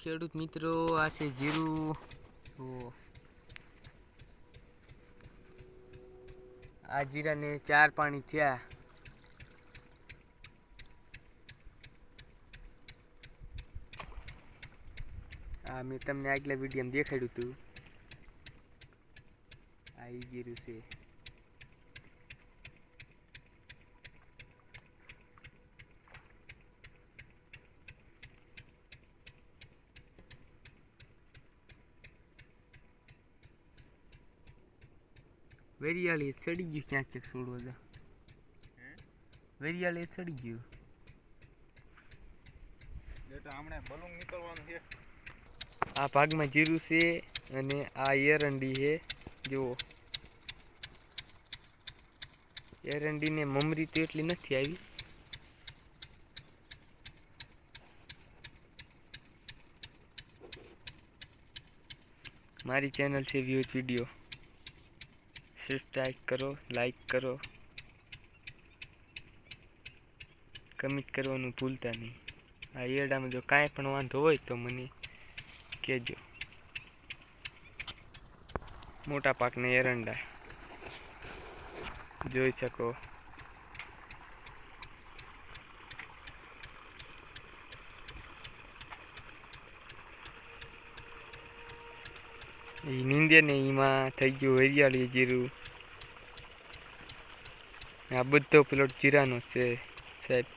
ખેડૂત મિત્રો, આ છે જીરું. જુઓ આ જીરાને ચાર પાણી થયા. આ મેં તમને આગલા વિડીયોમાં દેખાડ્યું હતું. આ જીરું છે. વેરિયાળી ચડી ગયું ક્યાંક ક્યાંક છોડવો તો વેરિયાળી ચડી ગયું. આ ભાગમાં જીરું છે અને આ એરંડી છે. જુઓ. એરંડીને મમરી તો એટલી નથી આવી. મારી ચેનલ છે વ્યૂઝ વીડિયો સબસ્ક્રાઈબ કરો લાઈક કરો. કમેન્ટ કરવાનું ભૂલતા નહીં. આ એરડામાં જો કાંઈ પણ વાંધો હોય તો મને કહેજો. મોટા પાકના એરંડા. જોઈ શકો. એ નીંદે ને એમાં થઈ ગયું હરિયાળી જીરું આ બધો પ્લોટ જીરાનો છે સાહેબ